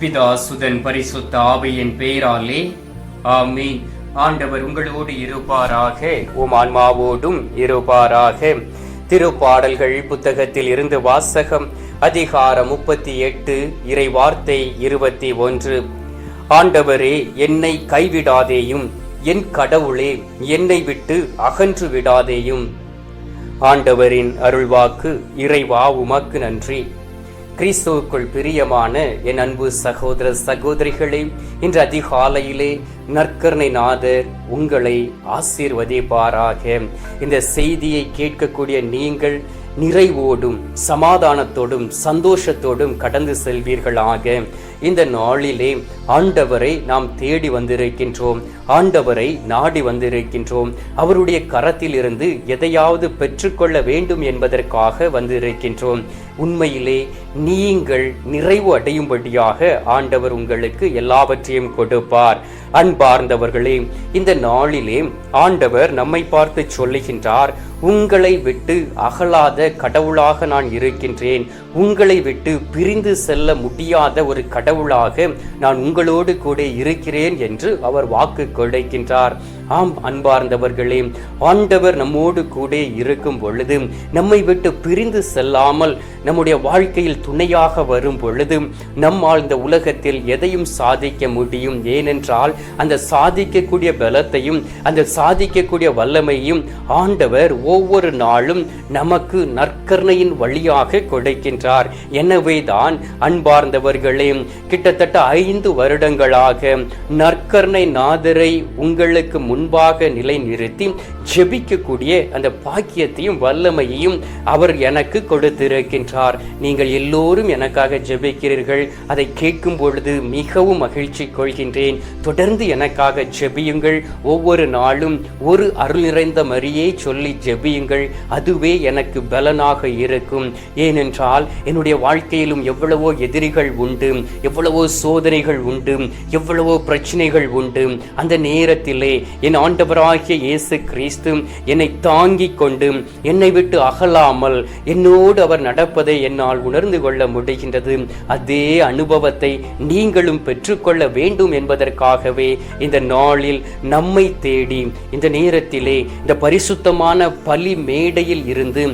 பிதா சுதன் பரிசுத்த ஆவையின் பெயராலே ஆமீன். ஆண்டவர் உங்களோடு இருப்பாராக உம் ஆன்மாவோடும் இருப்பாராக. திருப்பாடல்கள் புத்தகத்தில் இருந்து வாசகம் அதிகாரம் முப்பத்தி எட்டு இறை வார்த்தை இருபத்தி ஒன்று. ஆண்டவரே என்னை கைவிடாதேயும் என் கடவுளே என்னை விட்டு அகன்று விடாதேயும். ஆண்டவரின் அருள்வாக்கு இறைவா உமக்கு நன்றி. கிறிஸ்துவுக்குள் பிரியமான என் அன்பு சகோதர சகோதரிகளே இன்று அதிகாலையிலே நற்கருணை நாதர் உங்களை ஆசீர்வதிப்பாராக. இந்த செய்தியை கேட்கக்கூடிய நீங்கள் நிறைவோடும் சமாதானத்தோடும் சந்தோஷத்தோடும் கடந்து செல்வீர்களாக. இந்த நாளிலே ஆண்டவரை நாம் தேடி வந்திருக்கின்றோம். ஆண்டவரை நாடி வந்திருக்கின்றோம். அவருடைய கரத்தில் இருந்து எதையாவது பெற்றுக்கொள்ள வேண்டும் என்பதற்காக வந்திருக்கின்றோம். உண்மையிலே நீங்கள் நிறைவு அடையும்படியாக ஆண்டவர் உங்களுக்கு எல்லாவற்றையும் கொடுப்பார். அன்பார்ந்தவர்களே இந்த நாளிலே ஆண்டவர் நம்மை பார்த்து சொல்லுகின்றார் உங்களை விட்டு அகலாத கடவுளாக நான் இருக்கின்றேன். உங்களை விட்டு பிரிந்து செல்ல முடியாத ஒரு கடவுளாக நான் உங்களோடு கூட இருக்கிறேன் என்று அவர் வாக்கு கொடுக்கின்றார். ஆம் அன்பார்ந்தவர்களே ஆண்டவர் நம்மோடு கூட இருக்கும் பொழுது நம்மை விட்டு பிரிந்து செல்லாமல் நம்முடைய வாழ்க்கையில் துணையாக வரும் பொழுது நம்மால் இந்த உலகத்தில் எதையும் சாதிக்க முடியும். ஏனென்றால் அந்த சாதிக்கக்கூடிய பலத்தையும் அந்த சாதிக்கக்கூடிய வல்லமையும் ஆண்டவர் ஒவ்வொரு நாளும் நமக்கு நற்கருணையின் வழியாக கொடுக்கின்றார். எனவேதான் அன்பார்ந்தவர்களே கிட்டத்தட்ட ஐந்து வருடங்களாக நற்கருணை நாதரை உங்களுக்கு முன்பாக நிலைநிறுத்தி ஜெபிக்கக்கூடிய அந்த பாக்கியத்தையும் வல்லமையையும் அவர் எனக்கு கொடுத்திருக்கின்றார். நீங்கள் எல்லோரும் எனக்காக ஜெபிக்கிறீர்கள். அதை கேட்கும் பொழுது மிகவும் மகிழ்ச்சி கொள்கின்றேன். தொடர்ந்து எனக்காக ஜெபியுங்கள். ஒவ்வொரு நாளும் ஒரு அருள் நிறைந்த மரியே சொல்லி ஜெபியுங்கள். அதுவே எனக்கு பலனாக இருக்கும். ஏனென்றால் என்னுடைய வாழ்க்கையிலும் எவ்வளவோ எதிரிகள் உண்டு. எவ்வளவோ சோதனைகள் உண்டு. எவ்வளவோ பிரச்சனைகள் உண்டு. அந்த நேரத்திலே என் ஆண்டவராகிய இயேசு கிறிஸ்து என்னை தாங்கிக் கொண்டு என்னை விட்டு அகலாமல் என்னோடு அவர் நடப்பதை என்னால் உணர்ந்து கொள்ள முடிகின்றது. அதே அனுபவத்தை நீங்களும் பெற்றுக்கொள்ள வேண்டும் என்பதற்காகவே இந்த நாளில் நம்மை தேடி இந்த நேரத்திலே இந்த பரிசுத்தமான பலி மேடையில் இருந்து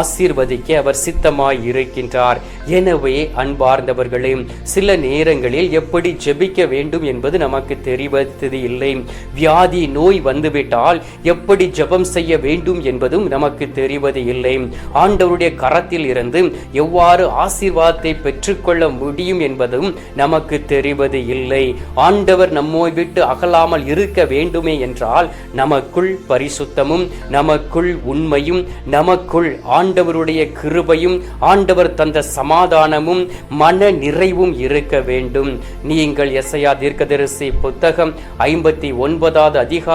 ஆசீர்வதிக்க அவர் சித்தமாய் இருக்கின்றார். எனவே அன்பார்ந்தவர்களே சில நேரங்களில் எப்படி ஜெபிக்க வேண்டும் என்பது நமக்கு தெரிவது இல்லை. வியாதி நோய் வந்துவிட்டால் எப்படி ஜெபம் செய்ய வேண்டும் என்பதும் நமக்கு தெரிவது இல்லை. ஆண்டவருடைய கரத்தில் இருந்து எவ்வாறு ஆசீர்வாதத்தை பெற்றுக்கொள்ள முடியும் என்பதும் நமக்கு தெரிவது இல்லை. ஆண்டவர் நம்மை விட்டு அகலாமல் இருக்க வேண்டுமே என்றால் நமக்குள் பரிசுத்தமும் நமக்குள் உண்மையும் நமக்குள் ஆண்டவருடைய கிருபையும் ஆண்டவர் தந்த சமாதானமும் மன நிறைவும் இருக்க வேண்டும். நீங்கள் எஸ்ஐயா தீர்க்கதரிசி புத்தகம் ஐம்பத்தி ஒன்பதாவது அதிகாரம்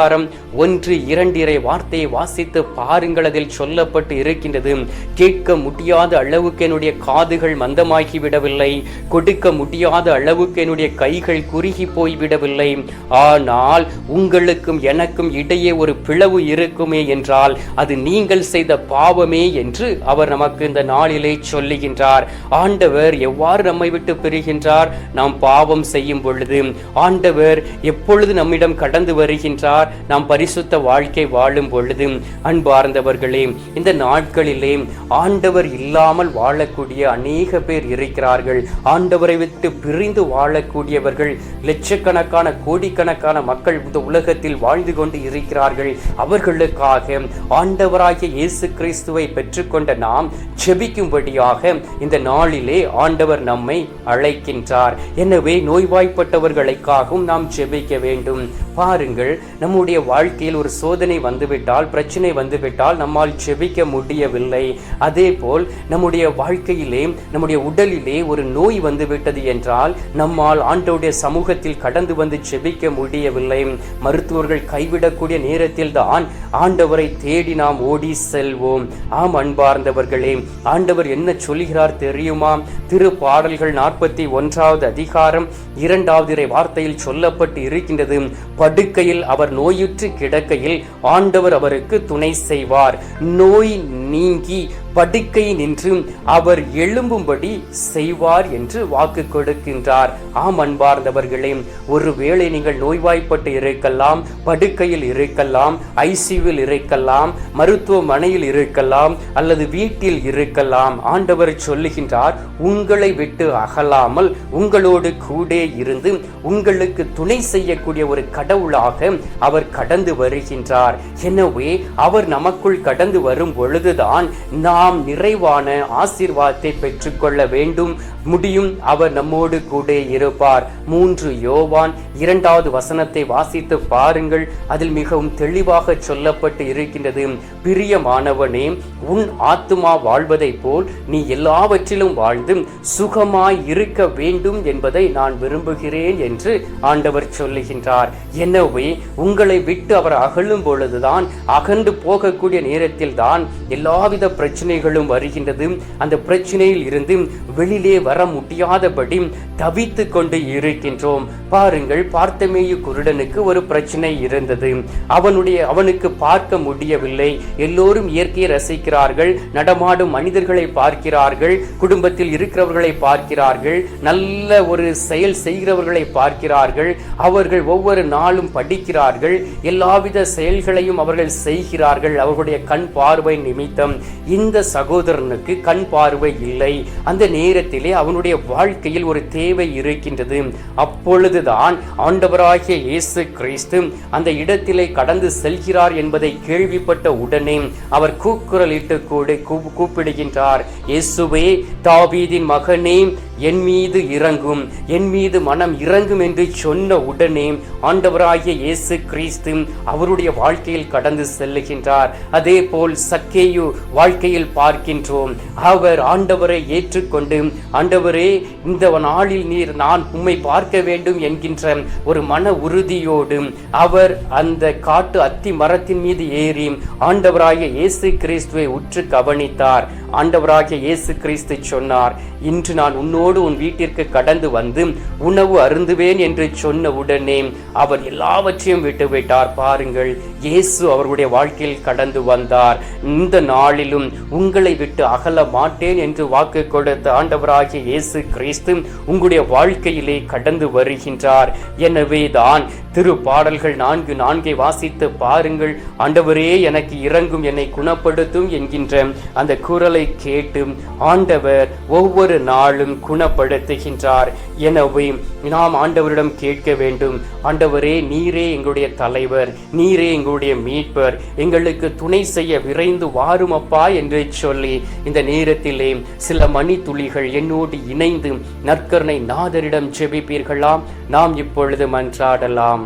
ஒன்று இரண்டிரை வார்த்தையை வாசித்து பாருங்கள் அதில் சொல்லப்பட்டு இருக்கின்றது. கேட்க முடியாத அளவுக்கு என்னுடைய காதுகள் மந்தமாகி விடவில்லை. கொடுக்க முடியாத அளவுக்கு என்னுடைய கைகள் குறுகி போய்விடவில்லை ஆனால் உங்களுக்கும் எனக்கும் இடையே ஒரு பிளவு இருக்குமே என்றால் அது நீங்கள் செய்த பாவமே என்று அவர் நமக்கு இந்த நாளிலே சொல்லுகின்றார். ஆண்டவர் எவ்வாறு நம்மை விட்டு பெறுகின்றார் நாம் பாவம் செய்யும் பொழுது. ஆண்டவர் எப்பொழுது நம்மிடம் கடந்து வருகின்றார்? நாம் பரிசுத்த வாழ்க்கை வாழும் பொழுது அன்பார்ந்தவர்களே இந்த நாட்களிலே ஆண்டவர் இல்லாமல் வாழக்கூடிய அநேக பேர் இருக்கிறார்கள். ஆண்டவரை விட்டு பிரிந்து வாழக்கூடியவர்கள் லட்சக்கணக்கான கோடிக்கணக்கான மக்கள் இந்த உலகத்தில் வாழ்ந்து கொண்டு இருக்கிறார்கள். அவர்களுக்காக ஆண்டவராகிய இயேசு கிறிஸ்துவை பெற்றுக்கொண்ட நாம் ஜெபிக்கும்படியாக இந்த நாளிலே ஆண்டவர் நம்மை அழைக்கின்றார். எனவே நோய்வாய்ப்பட்டவர்களுக்காகவும் நாம் ஜெபிக்க வேண்டும். பாருங்கள் நம்முடைய வாழ்க்கையில் ஒரு சோதனை வந்துவிட்டால் பிரச்சனை வந்துவிட்டால் நம்மால் ஜெபிக்க முடியவில்லை. அதே போல் நம்முடைய வாழ்க்கையிலே நம்முடைய உடலிலே ஒரு நோய் வந்துவிட்டது என்றால் நம்மால் ஆண்டவருடைய சமூகத்தில் கடந்து வந்து ஜெபிக்க முடியவில்லை. மருத்துவர்கள் கைவிடக்கூடிய நேரத்தில் தான் ஆண்டவரை தேடி நாம் ஓடி செல்வோம். ஆம் அன்பார்ந்தவர்களே ஆண்டவர் என்ன சொல்கிறார் தெரியுமா? திரு பாடல்கள் நாற்பத்தி ஒன்றாவது அதிகாரம் இரண்டாவது வார்த்தையில் சொல்லப்பட்டு இருக்கின்றது. படுக்கையில் அவர் நோயுற்று கிடக்கையில் ஆண்டவர் அவருக்கு துணை செய்வார். நோய் நீங்கி படுக்கை நின்று அவர் எழும்பும்படி செய்வார் என்று வாக்கு கொடுக்கின்றார். ஆம் அன்பார்ந்தவர்களே ஒருவேளை நீங்கள் நோய்வாய்ப்பட்டு இருக்கலாம் படுக்கையில் இருக்கலாம் ஐசியூவில் இருக்கலாம் மருத்துவமனையில் இருக்கலாம் அல்லது வீட்டில் இருக்கலாம் ஆண்டவர் சொல்லுகின்றார் உங்களை விட்டு அகலாமல் உங்களோடு கூட இருந்து உங்களுக்கு துணை செய்யக்கூடிய ஒரு கடவுளாக அவர் கடந்து வருகின்றார். எனவே அவர் நமக்குள் கடந்து வரும் பொழுதுதான் நாம் நிறைவான ஆசீர்வாதத்தை பெற்றுக்கொள்ள வேண்டும். முடியும். அவர் நம்மோடு கூட இருப்பார். மூன்று யோவான் இரண்டாவது வசனத்தை வாசித்து பாருங்கள். அதில் மிகவும் தெளிவாக சொல்லப்பட்டு இருக்கின்றது. பிரியமானவனே உன் ஆத்துமா வாழ்வதை போல் நீ எல்லாவற்றிலும் வாழ்ந்து சுகமாய் இருக்க வேண்டும் என்பதை நான் விரும்புகிறேன் என்று ஆண்டவர் சொல்லுகின்றார். எனவே உங்களை விட்டு அவர் அகழும் பொழுதுதான் அகன்று போகக்கூடிய நேரத்தில் தான் எல்லாவித பிரச்சனைகளும் வருகின்றது. அந்த பிரச்சனையில் இருந்து வெளியிலே வர வர முடியாதபடி தவித்து கொண்டு இருக்கின்றோம். பாருங்கள் பார்த்தமேயு குருடனுக்கு ஒரு பிரச்சனை இருந்தது. அவனுடைய அவனுக்கு பார்க்க முடியவில்லை. எல்லோரும் இயற்கையை ரசிக்கிறார்கள் நடமாடும் மனிதர்களை பார்க்கிறார்கள் குடும்பத்தில் இருக்கிறவர்களை பார்க்கிறார்கள் நல்ல ஒரு செயல் செய்கிறவர்களை பார்க்கிறார்கள் அவர்கள் ஒவ்வொரு நாளும் படிக்கிறார்கள் எல்லாவித செயல்களையும் அவர்கள் செய்கிறார்கள் அவர்களுடைய கண் பார்வை நிமித்தம். இந்த சகோதரனுக்கு கண் பார்வை இல்லை. அந்த நேரத்திலே அவனுடைய வாழ்க்கையில் ஒரு தேவை இருக்கின்றது. அப்பொழுதுதான் ஆண்டவராகிய இயேசு கிறிஸ்து அந்த இடத்திலே கடந்து செல்கிறார் என்பதை கேள்விப்பட்ட உடனே அவர் கூக்குரலிட்டு கூட கூப்பிடுகின்றார். இயேசுவே தாவீதின் மகனே என் மீது இறங்கும் என் மீது மனம் இறங்கும் என்று சொன்ன உடனே ஆண்டவராகிய இயேசு கிறிஸ்து அவருடைய வாழ்க்கையில் கடந்து செல்லுகின்றார். அதே போல் சக்கேயு வாழ்க்கையில் பார்க்கின்றோம். அவர் ஆண்டவரை ஏற்றுக்கொண்டு ஆண்டவரே இந்த நாளில் நீர் நான் உம்மை பார்க்க வேண்டும் என்கின்ற ஒரு மன உறுதியோடு அவர் அந்த காட்டு அத்தி மரத்தின் மீது ஏறி ஆண்டவராகிய இயேசு கிறிஸ்துவை உற்று கவனித்தார். ஆண்டவராகிய இயேசு கிறிஸ்து சொன்னார் இன்று நான் உன்னோடு உன் வீட்டிற்கு கடந்து வந்து உணவு அருந்துவேன் என்று சொன்ன உடனே அவர் எல்லாவற்றையும் விட்டுவிட்டார். பாருங்கள் இயேசு அவருடைய வாழ்க்கையில் கடந்து வந்தார். இந்த நாளிலும் உங்களை விட்டு அகல மாட்டேன் என்று வாக்கு கொடுத்த ஆண்டவராகிய இயேசு கிறிஸ்து உங்களுடைய வாழ்க்கையிலே கடந்து வருகின்றார். எனவே தான் திரு பாடல்கள் நான்கு நான்கை வாசித்து பாருங்கள். ஆண்டவரே எனக்கு இறங்கும் என்னை குணப்படுத்தும் என்கின்ற அந்த குரலை கேட்டு ஆண்டவர் ஒவ்வொரு நாளும் குணப்படுத்துகின்றார். எனவே நாம் ஆண்டவரிடம் கேட்க வேண்டும். ஆண்டவரே நீரே எங்களுடைய தலைவர் நீரே எங்களுடைய மீட்பர் எங்களுக்கு துணை செய்ய விரைந்து வாரும் அப்பா என்று சொல்லி இந்த நேரத்திலே சில மணித்துளிகள் என்னோடு இணைந்து நற்கருணை நாதரிடம் ஜெபிப்பீர்களாம். நாம் இப்பொழுது மன்றாடலாம்.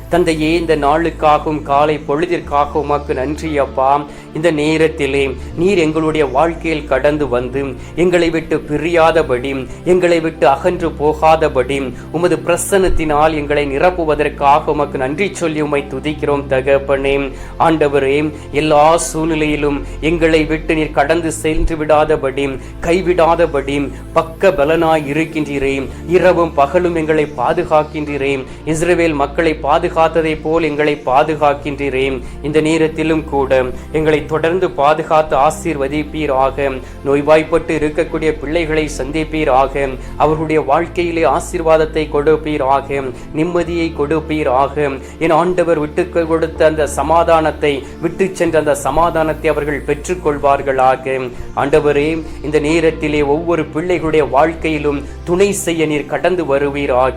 தந்தையே இந்த நாளுக்காகவும் காலை பொழுதிற்காக உமக்கு நன்றி அப்பா. இந்த நேரத்திலே நீர் எங்களுடைய வாழ்க்கையில் கடந்து வந்து எங்களை விட்டு பிரியாதபடி எங்களை விட்டு அகன்று போகாதபடி உமது பிரசன்னத்தினால் எங்களை நிரப்புவதற்காக உமக்கு நன்றி சொல்லி உமை துதிக்கிறோம் தகப்பனே. ஆண்டவரே எல்லா சூழ்நிலையிலும் எங்களை விட்டு நீர் கடந்து சென்று விடாதபடி கைவிடாதபடி பக்க பலனாய் இருக்கின்றீரே. இரவும் பகலும் எங்களை பாதுகாக்கின்றீரே. இஸ்ரேவேல் மக்களை பாதுகாத்ததை போல் எங்களை பாதுகாக்கின்றீரே இந்த நேரத்திலும் கூட எங்களை தொடர்ந்து பாதுகாத்து ஆசீர்வதிப்பீராக. நோய்வாய்ப்பட்டு இருக்கக்கூடிய பிள்ளைகளை சந்திப்பீராக. அவர்களுடைய வாழ்க்கையிலே ஆசீர்வாதத்தை கொடுப்பீராக. நிம்மதியை கொடுப்பீராக. என் ஆண்டவர் விட்டு கொடுத்த அந்த சமாதானத்தை விட்டு சென்ற அந்த சமாதானத்தை அவர்கள் பெற்றுக்கொள்வார்களாக. ஆண்டவரே இந்த நேரத்திலே ஒவ்வொரு பிள்ளைகளுடைய வாழ்க்கையிலும் துணை செய்ய நீர் கடந்து வருவீராக.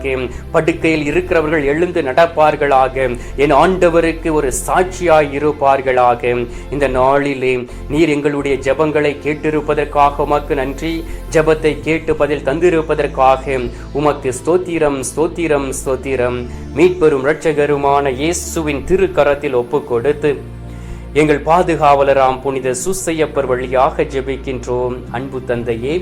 படுக்கையில் இருக்கிறவர்கள் எழுந்து நடப்பார்களாக. இருப்பார்களாக என் ஆண்டவருக்கு ஒரு சாட்சியாய் இருப்பார்களாக. இந்த நாளிலே நீர் எங்களுடைய ஜபங்களை கேட்டிருப்பதற்காக உமக்கு நன்றி. ஜபத்தை கேட்டு பதில் தந்திருப்பதற்காக உமக்கு ஸ்தோத்திரம் ஸ்தோத்திரம் ஸ்தோத்திரம். மீட்பெரும் இரட்சகருமான இயேசுவின் திருக்கரத்தில் ஒப்பு கொடுத்து எங்கள் பாதுகாவலராம் புனித சுசையப்பர் வழியாக ஜெபிக்கின்றோம். அன்பு தந்தையே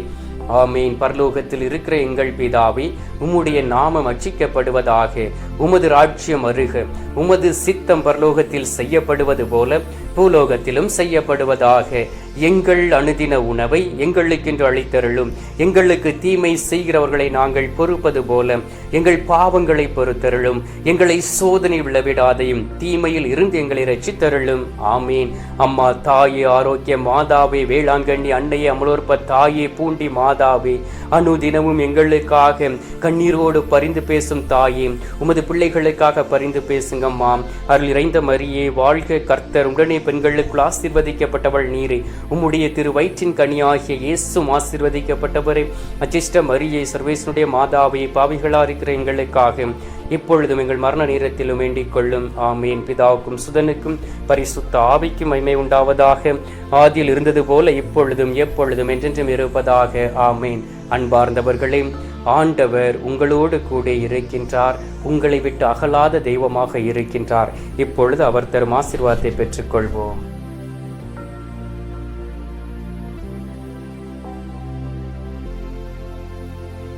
ஆமீன். பரலோகத்தில் இருக்கிற எங்கள் பிதாவே உம்முடைய நாமம் அச்சிக்கப்படுவதாக உமது ராஜ்யம் அருக உமது சித்தம் பரலோகத்தில் செய்யப்படுவது போல பூலோகத்திலும் செய்யப்படுவதாக எங்கள் அனுதின உணவை எங்களுக்கென்று அளித்தருளும். எங்களுக்கு தீமை செய்கிறவர்களை நாங்கள் பொறுப்பது போல எங்கள் பாவங்களை பொறுத்தருளும். எங்களை சோதனை விழவிடாதையும் தீமையில் இருந்து எங்களை ரச்சித்தருளும் ஆமீன். அம்மா தாயே ஆரோக்கிய மாதாவே வேளாங்கண்ணி அன்னையே அமலோற்ப தாயே பூண்டி மாதாவே அனுதினமும் எங்களுக்காக கண்ணீரோடு பரிந்து பேசும் தாயே உமது பிள்ளைகளுக்காக பரிந்து பேசுங்கம்மா. அருள் இறைந்த மரியே வாழ்க கர்த்தர். உடனே பெண்களுக்குள் ஆசீர்வதிக்கப்பட்டவள் நீரே. உம்முடைய திரு வயிற்றின் கனியாகிய இயேசும் ஆசீர்வதிக்கப்பட்டவரே. அச்சிஷ்ட மரியை சர்வேசனுடைய மாதாவை பாவிகளா இருக்கிற எங்களுக்காக இப்பொழுதும் எங்கள் மரண நேரத்திலும் வேண்டிக் கொள்ளும். ஆமீன். பிதாவுக்கும் சுதனுக்கும் பரிசுத்த ஆவிக்கும் மைமை உண்டாவதாக. ஆதியில் இருந்தது போல இப்பொழுதும் எப்பொழுதும் என்றென்றும் இருப்பதாக. ஆமீன். அன்பார்ந்தவர்களே ஆண்டவர் உங்களோடு கூட இருக்கின்றார். உங்களை விட்டு அகலாத தெய்வமாக இருக்கின்றார். இப்பொழுது அவர் தரும் ஆசீர்வாதத்தை பெற்றுக்கொள்வோம்.